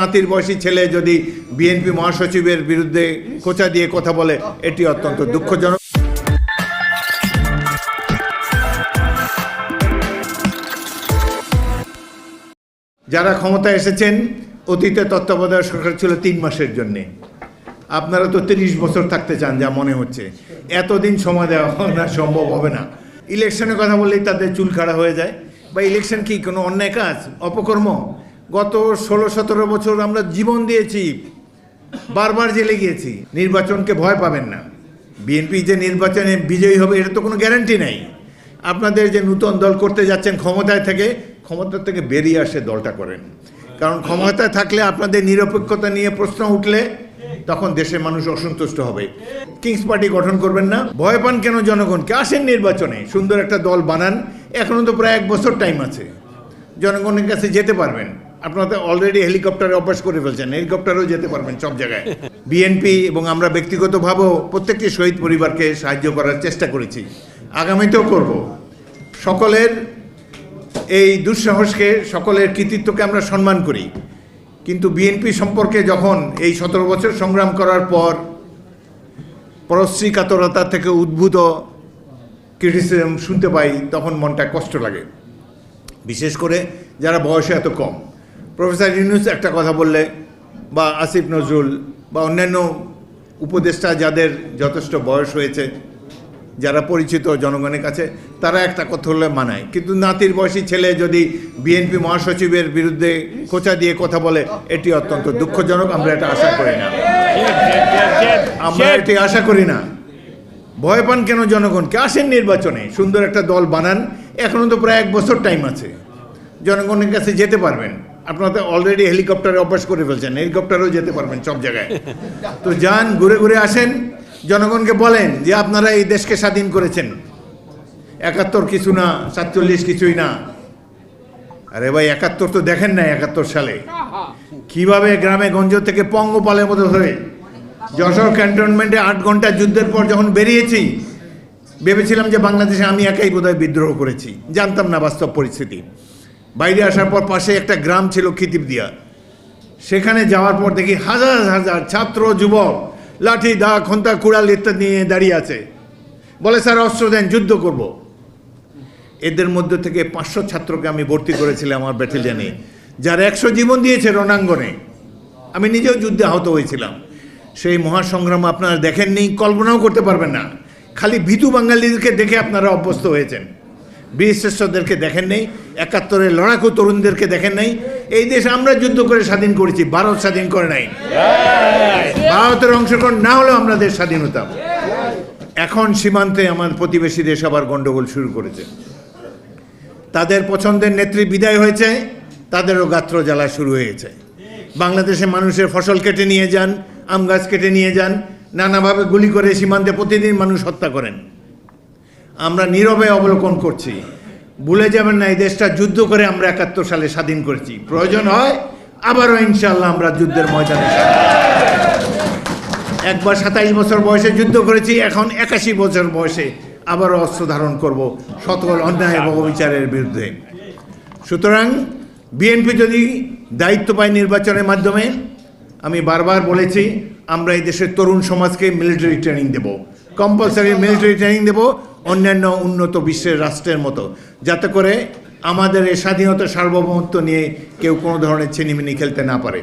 নাতির বয়সী ছেলে যদি বিএনপি মহাসচিবের বিরুদ্ধে খোঁচা দিয়ে কথা বলে, এটি অত্যন্ত দুঃখজনক। যারা ক্ষমতায় এসেছেন, অতীতে তত্ত্বাবধায়ক সরকার ছিল তিন মাসের জন্যে। আপনারা তো তিরিশ বছর থাকতে চান, যা মনে হচ্ছে। এতদিন সময় দেওয়া সম্ভব হবে না। ইলেকশনের কথা বললেই তাদের চুল খাড়া হয়ে যায়। বা ইলেকশন কি কোনো অন্যায় কাজ, অপকর্ম? গত ষোলো সতেরো বছর আমরা জীবন দিয়েছি, বারবার জেলে গিয়েছি। নির্বাচনকে ভয় পাবেন না। বিএনপি যে নির্বাচনে বিজয়ী হবে, এটা তো কোনো গ্যারান্টি নেই। আপনাদের যে নূতন দল করতে যাচ্ছেন ক্ষমতায় থেকে, ক্ষমতা থেকে বেরিয়ে আসে দলটা করেন। কারণ ক্ষমতায় থাকলে আপনাদের নিরপেক্ষতা নিয়ে প্রশ্ন উঠলে তখন দেশের মানুষ অসন্তুষ্ট হবে। কিংস পার্টি গঠন করবেন না। ভয় পান কেন জনগণকে? আসেন নির্বাচনে। সুন্দর একটা দল বানান। এখনও তো প্রায় এক বছর টাইম আছে। জনগণের কাছে যেতে পারবেন। আপনারা তো অলরেডি হেলিকপ্টারে অভ্যাস করে ফেলছেন হেলিকপ্টারেও যেতে পারবেন সব জায়গায়। বিএনপি এবং আমরা ব্যক্তিগতভাবেও প্রত্যেকটি শহীদ পরিবারকে সাহায্য করার চেষ্টা করেছি। আগামীতেও করব। সকলের এই দুঃসাহসকে, সকলের কৃতিত্বকে আমরা সম্মান করি। কিন্তু বিএনপি সম্পর্কে যখন এই সতেরো বছর সংগ্রাম করার পর পরশ্রী কাতরতা থেকে উদ্ভূত ক্রিটিসিজম শুনতে পাই, তখন মনটা কষ্ট লাগে। বিশেষ করে যারা বয়সে এত কম। প্রফেসর ইউনুস একটা কথা বললে, বা আসিফ নজরুল, বা অন্যান্য উপদেষ্টা যাদের যথেষ্ট বয়স হয়েছে, যারা পরিচিত জনগণের কাছে, তারা একটা কথা হলে মানায়। কিন্তু নাতির বয়সী ছেলে যদি বিএনপি মহাসচিবের বিরুদ্ধে খোঁচা দিয়ে কথা বলে, এটি অত্যন্ত দুঃখজনক, আমরা এটা আশা করি না। আমরা এটি আশা করি না। ভয় পান কেন জনগণকে? আসেন নির্বাচনে, সুন্দর একটা দল বানান। এখনও তো প্রায় এক বছর টাইম আছে। জনগণের কাছে যেতে পারবেন। আপনারা তো অলরেডি হেলিকপ্টারে অভ্যাস করে ফেলছেন হেলিকপ্টারেও যেতে পারবেন সব জায়গায়। তো যান, ঘুরে ঘুরে আসেন, জনগণকে বলেন যে আপনারা এই দেশকে স্বাধীন করেছেন। একাত্তর কিছু না, সাতচল্লিশ কিছুই না। আরে ভাই, একাত্তর তো দেখেন না একাত্তর সালে। কীভাবে গ্রামে গঞ্জ থেকে পঙ্গপালের মতো ধরে, যশোর ক্যান্টনমেন্টে আট ঘণ্টা যুদ্ধের পর যখন বেরিয়েছি, ভেবেছিলাম যে বাংলাদেশে আমি একাই বোধহয় বিদ্রোহ করেছি। জানতাম না বাস্তব পরিস্থিতি। বাইরে আসার পর পাশে একটা গ্রাম ছিল খিতিবদিয়া সেখানে যাওয়ার পর দেখি হাজার হাজার ছাত্র, যুবক, লাঠি দা খন্তা, কুড়াল ইত্যাদি নিয়ে দাঁড়িয়ে আছে। বলে, স্যার, অস্ত্র দেন, যুদ্ধ করব। এদের মধ্যে থেকে পাঁচশো ছাত্রকে আমি ভর্তি করেছিলাম আমার ব্যাটালিয়ানে, যার একশো জীবন দিয়েছে রণাঙ্গনে। আমি নিজেও যুদ্ধে আহত হয়েছিলাম। সেই মহাসংগ্রাম আপনারা দেখেননি, কল্পনাও করতে পারবেন না। খালি ভীতু বাঙালিদেরকে দেখে আপনারা অভ্যস্ত হয়েছেন। বীর শ্রেষ্ঠদেরকে দেখেন নেই, একাত্তরের লড়াকু তরুণদেরকে দেখেন নাই। এই দেশ আমরা যুদ্ধ করে স্বাধীন করেছি, ভারত স্বাধীন করে নাই। ভারতের অংশগ্রহণ না হলেও আমরা দেশ স্বাধীন হতাম। এখন সীমান্তে আমার প্রতিবেশী দেশ আবার গন্ডগোল শুরু করেছে। তাদের পছন্দের নেত্রী বিদায় হয়েছে, তাদেরও গাত্র জ্বালা শুরু হয়েছে। বাংলাদেশে মানুষের ফসল কেটে নিয়ে যান, আম গাছ কেটে নিয়ে যান, নানাভাবে গুলি করে সীমান্তে প্রতিদিন মানুষ হত্যা করেন। আমরা নীরবে অবলোকন করছি। ভুলে যাবেন না, এই দেশটা যুদ্ধ করে আমরা একাত্তর সালে স্বাধীন করেছি। প্রয়োজন হয় আবারও ইনশাল্লাহ আমরা যুদ্ধের ময়দানে একবার সাতাইশ বছর বয়সে যুদ্ধ করেছি, এখন একাশি বছর বয়সে আবারও অস্ত্র ধারণ করব সকল অন্যায় এবং অবিচারের বিরুদ্ধে। সুতরাং বিএনপি যদি দায়িত্ব পায় নির্বাচনের মাধ্যমে, আমি বারবার বলেছি, আমরা এই দেশের তরুণ সমাজকে মিলিটারি ট্রেনিং দেব। কম্পালসারি মিলিটারি ট্রেনিং দেব। অন্যান্য উন্নত বিশ্বের রাষ্ট্রের মতো, যাতে করে আমাদের এই স্বাধীনতা সার্বভৌমত্ব নিয়ে কেউ কোনো ধরনের ছিনিমিনি খেলতে না পারে।